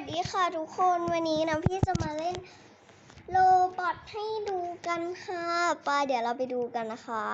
สดีค่ะทุกคนวันนี้นะพี่จะมาเล่นโลบอทให้ดูกันค่ะไปเดี๋ยวเราไปดูกันนะคะ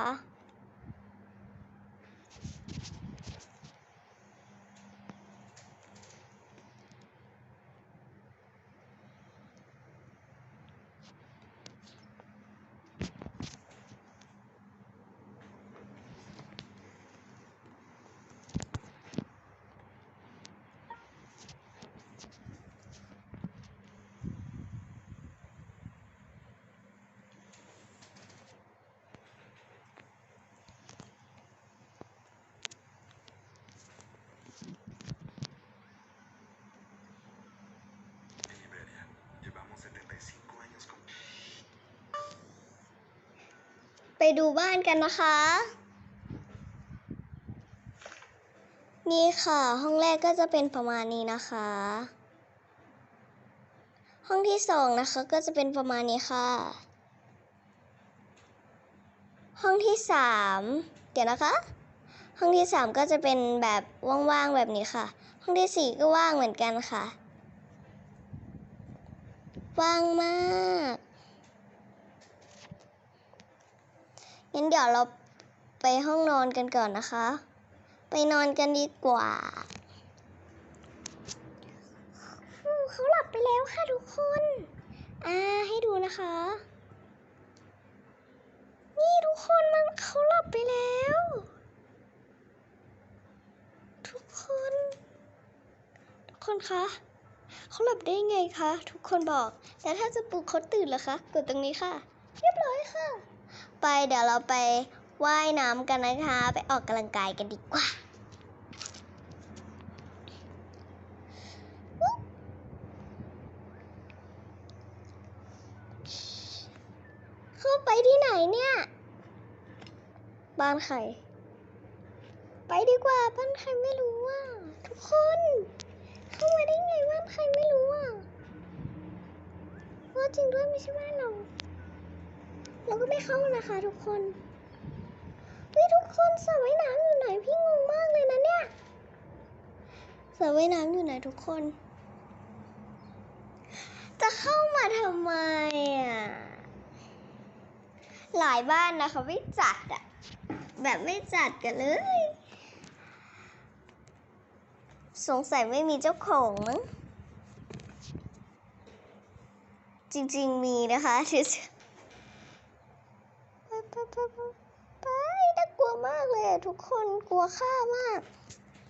ไปดูบ้านกันนะคะ นี่ค่ะ ห้องแรกก็จะเป็นประมาณนี้นะคะ ห้องที่สองนะคะก็จะเป็นประมาณนี้ค่ะ ห้องที่สามเดี๋ยวนะคะ ห้องที่สามก็จะเป็นแบบว่างๆแบบนี้ค่ะ ห้องที่สี่ก็ว่างเหมือนกันค่ะ ว่างมาก งั้นเดี๋ยวเราไปห้องนอนกันก่อนนะคะ ไปนอนกันดีกว่าอู้เขาหลับไปแล้วค่ะทุกคน อ่า ให้ดูนะคะ นี่ทุกคนมันเขาหลับไปแล้ว ทุกคน ทุกคนคะเขาหลับได้ไงคะ ทุกคนบอกแต่ถ้าจะปลุกเขาตื่นเหรอคะ กดตรงนี้ค่ะ เรียบร้อยค่ะ ไปเดี๋ยวเราไปว่ายน้ำกันนะคะ ไปออกกำลังกายกันดีกว่าเข้าไปที่ไหนเนี่ย บ้านใคร ไปดีกว่าบ้านใครไม่รู้อะทุกคน เข้ามาได้ไงบ้านใครไม่รู้อะว่าจริงด้วยไม่ใช่บ้านเรา เราก็ไม่เข้านะคะทุกคนเฮ้ยทุกคนสระว่ายน้ำอยู่ไหนพี่งงมากเลยนะเนี่ยสระว่ายน้ำอยู่ไหนทุกคน จะเข้ามาทำไมอะหลายบ้านนะคะไม่จัดอะแบบไม่จัดกันเลย สงสัยไม่มีเจ้าของมั้งจริง ๆ มีนะคะที่จะ ไปน่ากลัวมากเลยทุกคนกลัวฆ่ามาก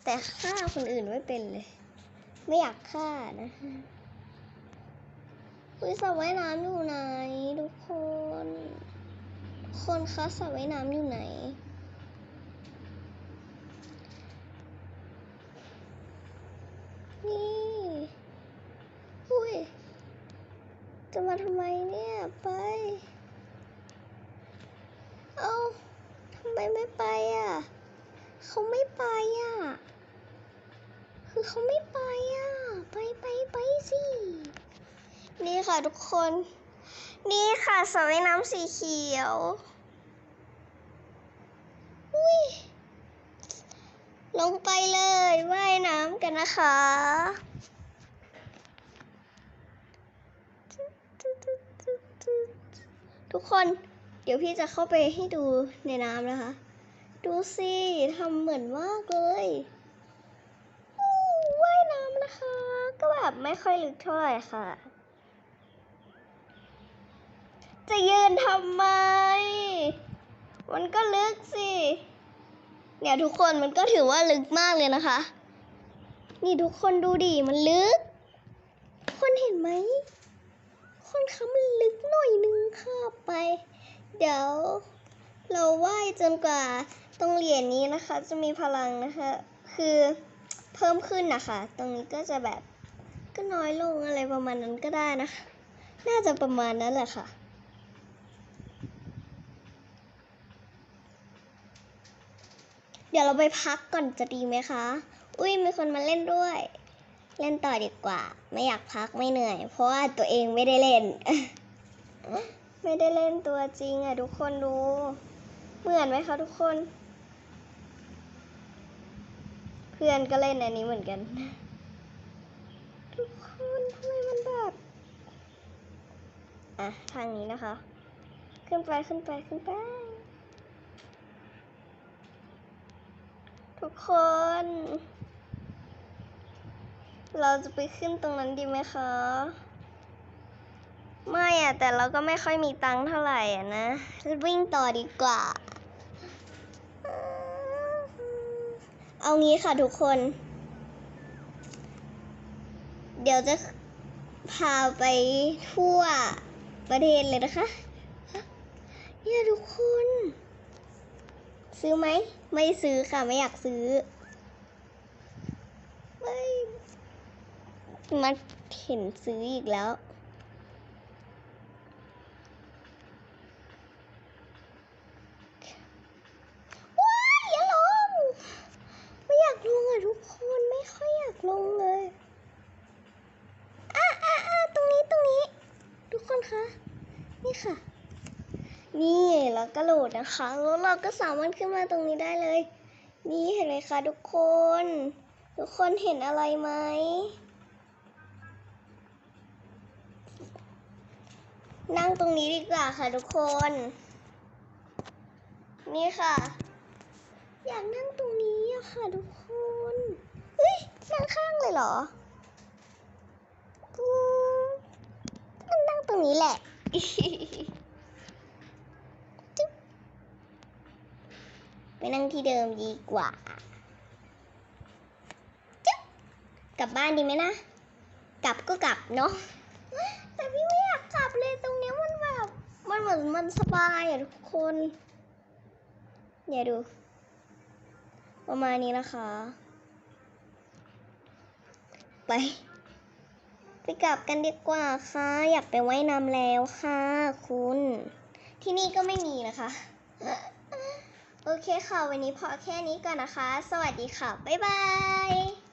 แต่ฆ่าคนอื่นไม่เป็นเลย ไม่อยากฆ่านะอุ้ยสระว่ายน้ำอยู่ไหนทุกคน คนคะสระว่ายน้ำอยู่ไหนนี่อุ้ย จะมาทำไมเนี่ย ไป เอาทำ ไมไม่ไปอะเขาไม่ไปอะ คือเขาไม่ไปอะ ไปไปไปสิ นี่ค่ะทุกคน นี่ค่ะสระว่ายน้ำสีเขียว อุ้ย ลงไปเลยว่ายน้ำกันนะคะทุกคน เดี๋ยวพี่จะเข้าไปให้ดูในน้ำนะคะ ดูสิทำเหมือนมากเลยว่ายน้ำนะคะ ก็แบบไม่ค่อยลึกเท่าไหร่ค่ะ จะยืนทำไม มันก็ลึกสิ เนี่ยทุกคนมันก็ถือว่าลึกมากเลยนะคะ นี่ทุกคนดูดิมันลึกทุกคนเห็นไหม คนคะมันลึกหน่อยนึงค่ะไป เดี๋ยวเราว่ายจนกว่าตรงเหรียญนี้นะคะ จะมีพลังนะคะ คือเพิ่มขึ้นนะคะ ตรงนี้ก็จะแบบก็น้อยลงอะไรประมาณนั้นก็ได้นะคะ น่าจะประมาณนั้นแหละค่ะเดี๋ยวเราไปพักก่อนจะดีไหมคะ อุ้ยมีคนมาเล่นด้วย เล่นต่อดีกว่า ไม่อยากพักไม่เหนื่อย เพราะว่าตัวเองไม่ได้เล่น ไม่ได้เล่นตัวจริงอะทุกคนดู เหมือนไหมคะทุกคน เพื่อนก็เล่นอันนี้เหมือนกัน ทุกคนทำไมมันแบบ อะ ทางนี้นะคะ ขึ้นไปขึ้นไปขึ้นไป ทุกคน เราจะไปขึ้นตรงนั้นดีไหมคะ ไม่อะแต่เราก็ไม่ค่อยมีตังค์เท่าไหร่อะนะ วิ่งต่อดีกว่า เอางี้ค่ะทุกคน เดี๋ยวจะพาไปทั่วประเทศเลยนะคะเนี่ยทุกคน ซื้อไหม ไม่ซื้อค่ะ ไม่อยากซื้อไม่มาเห็นซื้ออีกแล้วายอย่าลง ไม่อยากลงอะทุกคนไม่ค่อยอยากลงเลยอะอะอะตรงนี้ตรงนี้ ทุกคนคะ นี่ ค่ะ นี่แล้วก็โหลดนะคะ แล้วเราก็สามารถขึ้นมาตรงนี้ได้เลย นี่เห็นไหมคะทุกคน ทุกคนเห็นอะไรไหมนั่งตรงนี้ดีกว่าค่ะทุกคน นี่ค่ะ อยากนั่งตรงนี้อะค่ะทุกคนเฮ้ยนั่งข้างเลยเหรอ นั่งตรงนี้แหละ ไปนั่งที่เดิมดีกว่าจุ๊บกลับบ้านดีไหมนะ กลับก็กลับเนาะ แต่พี่ไม่อยากกลับเลยตรงนี้มันแบบ มันเหมือนมันสบายอะทุกคนอย่าดู ประมาณนี้นะคะ ไป ไปกลับกันดีกว่าค่ะ อยากไปไว่ายน้ำแล้วค่ะ คุณ ที่นี่ก็ไม่มีนะคะ โอเคค่ะ วันนี้พอแค่นี้ก่อนนะคะ สวัสดีค่ะ บ๊ายบาย